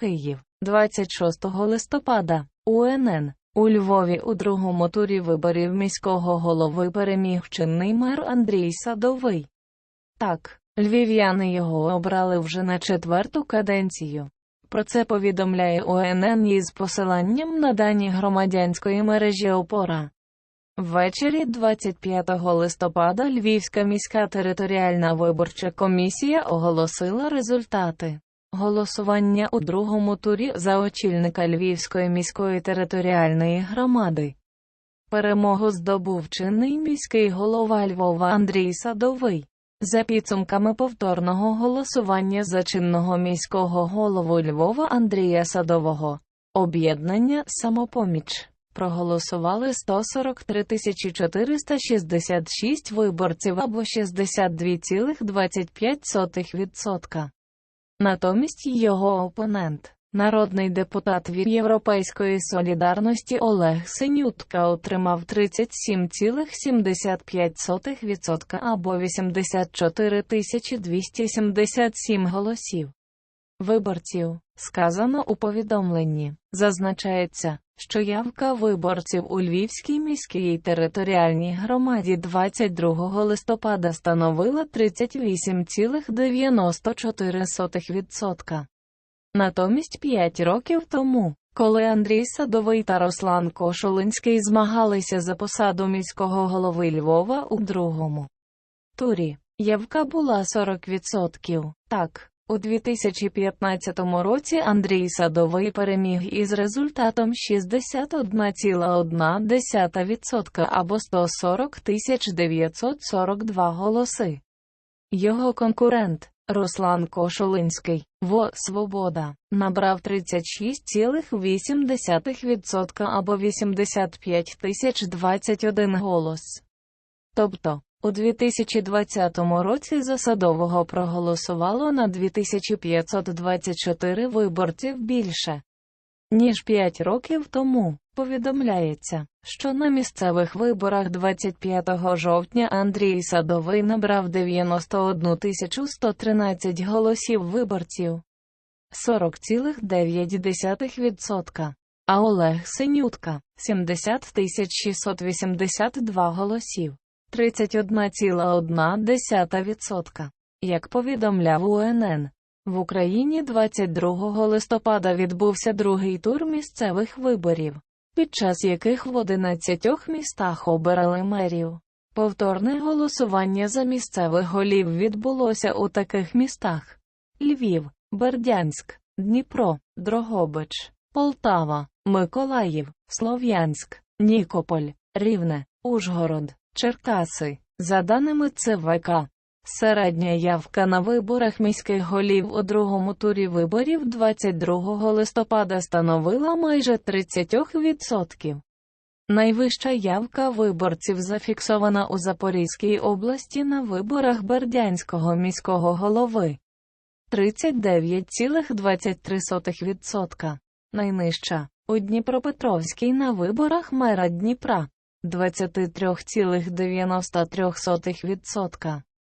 Київ, 26 листопада, УНН. У Львові у другому турі виборів міського голови переміг чинний мер Андрій Садовий. Так, львів'яни його обрали вже на четверту каденцію. Про це повідомляє УНН із посиланням на дані громадянської мережі Опора. Ввечері 25 листопада Львівська міська територіальна виборча комісія оголосила результати голосування у другому турі за очільника Львівської міської територіальної громади. Перемогу здобув чинний міський голова Львова Андрій Садовий. За підсумками повторного голосування за чинного міського голову Львова Андрія Садового, об'єднання «Самопоміч» проголосували 143 466 виборців або 62,25%. Натомість його опонент, народний депутат від Європейської солідарності Олег Синютка отримав 37,75% або 84 277 голосів. Виборців, сказано у повідомленні, зазначається, що явка виборців у Львівській міській територіальній громаді 22 листопада становила 38,94%. Натомість 5 років тому, коли Андрій Садовий та Руслан Кошулинський змагалися за посаду міського голови Львова у другому турі, явка була 40%. Так, у 2015 році Андрій Садовий переміг із результатом 61,1% або 140 942 голоси. Його конкурент, Руслан Кошулинський, ВО «Свобода», набрав 36,8% або 85 021 голос. Тобто, у 2020 році за Садового проголосувало на 2524 виборців більше, ніж 5 років тому. Повідомляється, що на місцевих виборах 25 жовтня Андрій Садовий набрав 91 113 голосів виборців 40,9%, а Олег Синютка 70 682 голосів. 31,1%. Як повідомляв УНН, в Україні 22 листопада відбувся другий тур місцевих виборів, під час яких в 11 містах обирали мерів. Повторне голосування за місцевих голів відбулося у таких містах: Львів, Бердянськ, Дніпро, Дрогобич, Полтава, Миколаїв, Слов'янськ, Нікополь, Рівне, Ужгород. Черкаси, за даними ЦВК, середня явка на виборах міських голів у другому турі виборів 22 листопада становила майже 30%. Найвища явка виборців зафіксована у Запорізькій області на виборах Бердянського міського голови 39,23%. Найнижча у Дніпропетровській на виборах мера Дніпра 23,93%.